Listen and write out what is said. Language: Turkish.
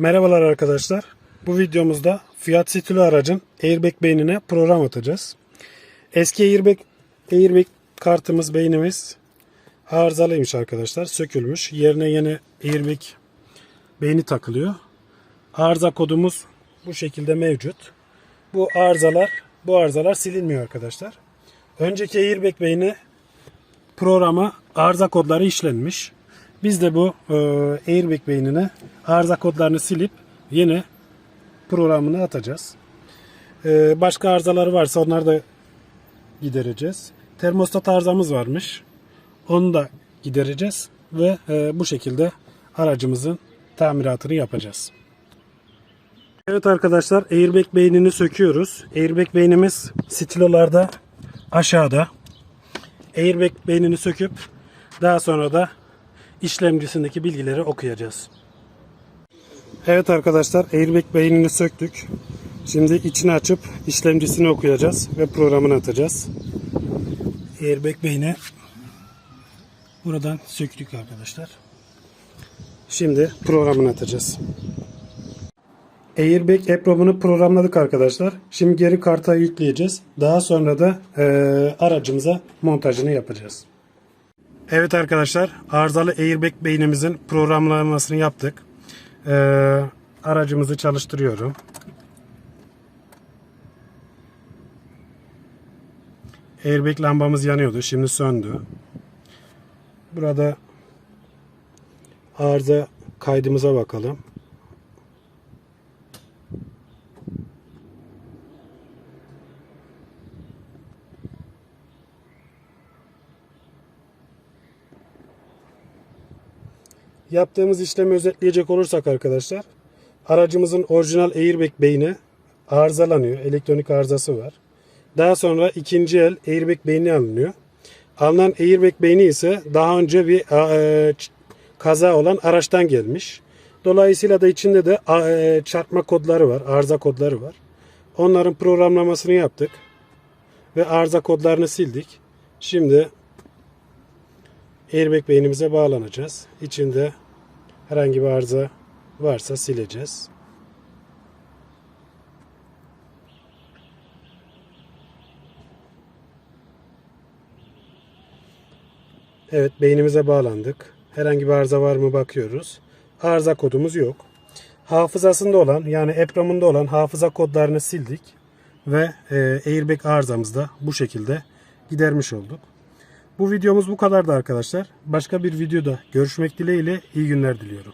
Merhabalar arkadaşlar. Bu videomuzda Fiat Stilo aracın airbag beynine program atacağız. Eski airbag, airbag kartımız beynimiz arızalıymış arkadaşlar. Sökülmüş. Yerine yeni airbag beyni takılıyor. Arıza kodumuz bu şekilde mevcut. Bu arızalar bu arızalar silinmiyor arkadaşlar. Önceki airbag beyni programa arıza kodları işlenmiş. Biz de bu e, airbag beynine arıza kodlarını silip yeni programını atacağız. E, başka arızaları varsa onları da gidereceğiz. Termostat arızamız varmış. Onu da gidereceğiz ve e, bu şekilde aracımızın tamiratını yapacağız. Evet arkadaşlar airbag beynini söküyoruz. Airbag beynimiz stilolarda aşağıda. Airbag beynini söküp daha sonra da işlemcisindeki bilgileri okuyacağız. Evet arkadaşlar airbag beynini söktük. Şimdi içini açıp işlemcisini okuyacağız ve programını atacağız. Airbag beyni buradan söktük arkadaşlar. Şimdi programını atacağız. Airbag app'ını programladık arkadaşlar. Şimdi geri karta yükleyeceğiz. Daha sonra da eee, aracımıza montajını yapacağız. Evet arkadaşlar arızalı airbag beynimizin programlamasını yaptık. Eee, aracımızı çalıştırıyorum. Airbag lambamız yanıyordu. Şimdi söndü. Burada arıza kaydımıza bakalım. Yaptığımız işlemi özetleyecek olursak arkadaşlar aracımızın orijinal airbag beyni arızalanıyor. Elektronik arızası var. Daha sonra ikinci el airbag beyni alınıyor. Alınan airbag beyni ise daha önce bir e, kaza olan araçtan gelmiş. Dolayısıyla da içinde de e, çarpma kodları var, arıza kodları var. Onların programlamasını yaptık ve arıza kodlarını sildik. Şimdi airbag beynimize bağlanacağız. İçinde herhangi bir arıza varsa sileceğiz. Evet beynimize bağlandık. Herhangi bir arıza var mı bakıyoruz. Arıza kodumuz yok. Hafızasında olan yani EPROM'unda olan hafıza kodlarını sildik. Ve e, airbag arızamızı da bu şekilde gidermiş olduk. Bu videomuz bu kadardı arkadaşlar. Başka bir videoda görüşmek dileğiyle iyi günler diliyorum.